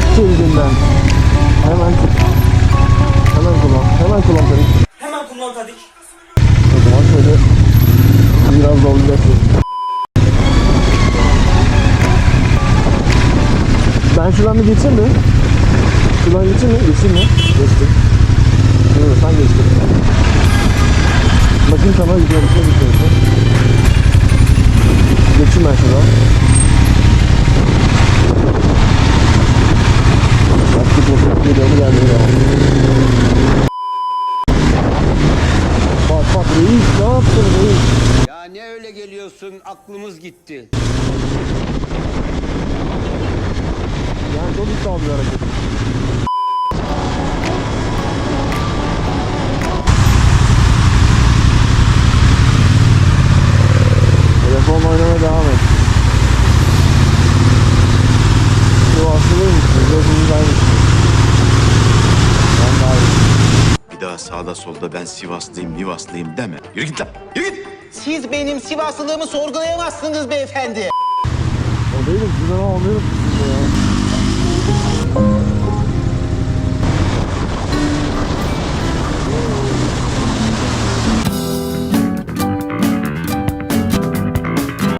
çık çılgından. Hemen Hemen kullan. Hemen kullan Tadik. Hemen kullan Tadik. O zaman şöyle biraz dolacaksın. Ben şuradan bir geçeyim mi? Şuradan geçeyim mi? Geçeyim mi? Geçtim. Dur sen geçtin. Bakayım tamam gidiyor. Bir şey gidiyor. Geçeyim ben şuradan. Gelmiyor? Bak bak reis ne yaptın reis? Ya ne öyle geliyorsun aklımız gitti. Yani çok iddialı bir hareket. Daha sağda solda ben Sivaslıyım, Mivaslıyım deme. Yürü git lan, yürü git. Siz benim Sivaslılığımı sorgulayamazsınız beyefendi. O değilim, sizden anlıyorum.